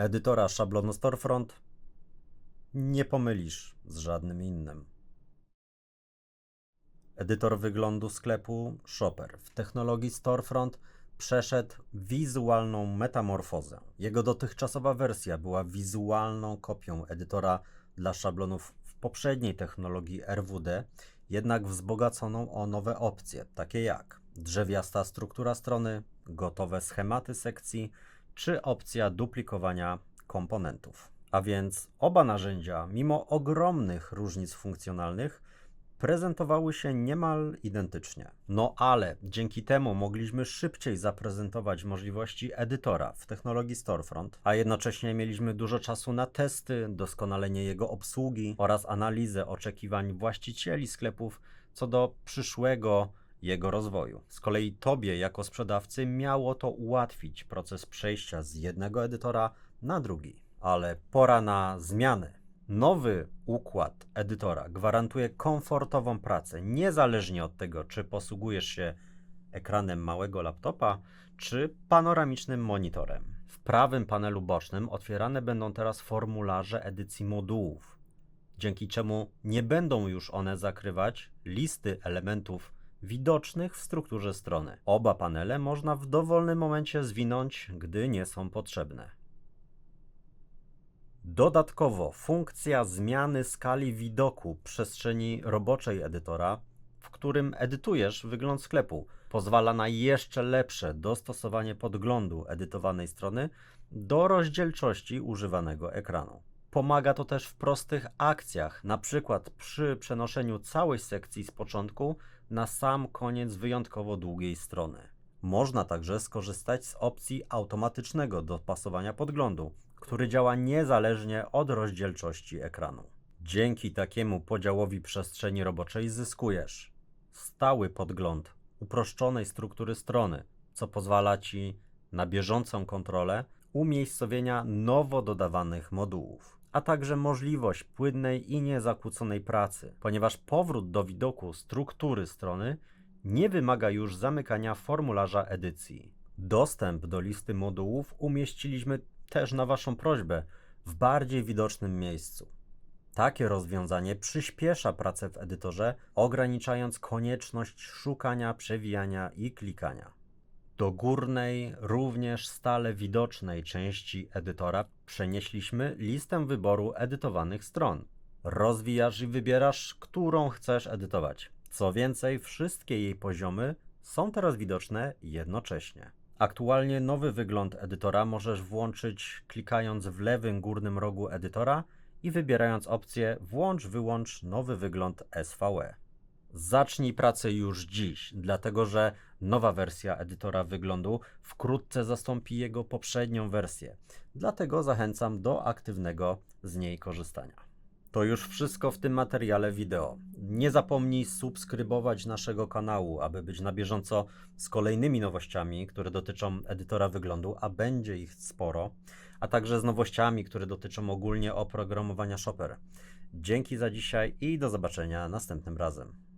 Edytora szablonu Storefront nie pomylisz z żadnym innym. Edytor wyglądu sklepu Shopper w technologii Storefront przeszedł wizualną metamorfozę. Jego dotychczasowa wersja była wizualną kopią edytora dla szablonów w poprzedniej technologii RWD, jednak wzbogaconą o nowe opcje, takie jak drzewiasta struktura strony, gotowe schematy sekcji czy opcja duplikowania komponentów. A więc oba narzędzia, mimo ogromnych różnic funkcjonalnych, prezentowały się niemal identycznie. No ale dzięki temu mogliśmy szybciej zaprezentować możliwości edytora w technologii Storefront, a jednocześnie mieliśmy dużo czasu na testy, doskonalenie jego obsługi oraz analizę oczekiwań właścicieli sklepów co do przyszłego jego rozwoju. Z kolei tobie jako sprzedawcy miało to ułatwić proces przejścia z jednego edytora na drugi. Ale pora na zmiany. Nowy układ edytora gwarantuje komfortową pracę, niezależnie od tego, czy posługujesz się ekranem małego laptopa, czy panoramicznym monitorem. W prawym panelu bocznym otwierane będą teraz formularze edycji modułów, dzięki czemu nie będą już one zakrywać listy elementów widocznych w strukturze strony. Oba panele można w dowolnym momencie zwinąć, gdy nie są potrzebne. Dodatkowo funkcja zmiany skali widoku przestrzeni roboczej edytora, w którym edytujesz wygląd sklepu, pozwala na jeszcze lepsze dostosowanie podglądu edytowanej strony do rozdzielczości używanego ekranu. Pomaga to też w prostych akcjach, przykład przy przenoszeniu całej sekcji z początku na sam koniec wyjątkowo długiej strony. Można także skorzystać z opcji automatycznego dopasowania podglądu, który działa niezależnie od rozdzielczości ekranu. Dzięki takiemu podziałowi przestrzeni roboczej zyskujesz stały podgląd uproszczonej struktury strony, co pozwala Ci na bieżącą kontrolę umiejscowienia nowo dodawanych modułów, a także możliwość płynnej i niezakłóconej pracy, ponieważ powrót do widoku struktury strony nie wymaga już zamykania formularza edycji. Dostęp do listy modułów umieściliśmy też na Waszą prośbę w bardziej widocznym miejscu. Takie rozwiązanie przyspiesza pracę w edytorze, ograniczając konieczność szukania, przewijania i klikania. Do górnej, również stale widocznej części edytora przenieśliśmy listę wyboru edytowanych stron. Rozwijasz i wybierasz, którą chcesz edytować. Co więcej, wszystkie jej poziomy są teraz widoczne jednocześnie. Aktualnie nowy wygląd edytora możesz włączyć klikając w lewym górnym rogu edytora i wybierając opcję Włącz wyłącz nowy wygląd SVE. Zacznij pracę już dziś, dlatego że nowa wersja edytora wyglądu wkrótce zastąpi jego poprzednią wersję. Dlatego zachęcam do aktywnego z niej korzystania. To już wszystko w tym materiale wideo. Nie zapomnij subskrybować naszego kanału, aby być na bieżąco z kolejnymi nowościami, które dotyczą edytora wyglądu, a będzie ich sporo, a także z nowościami, które dotyczą ogólnie oprogramowania Shopper. Dzięki za dzisiaj i do zobaczenia następnym razem.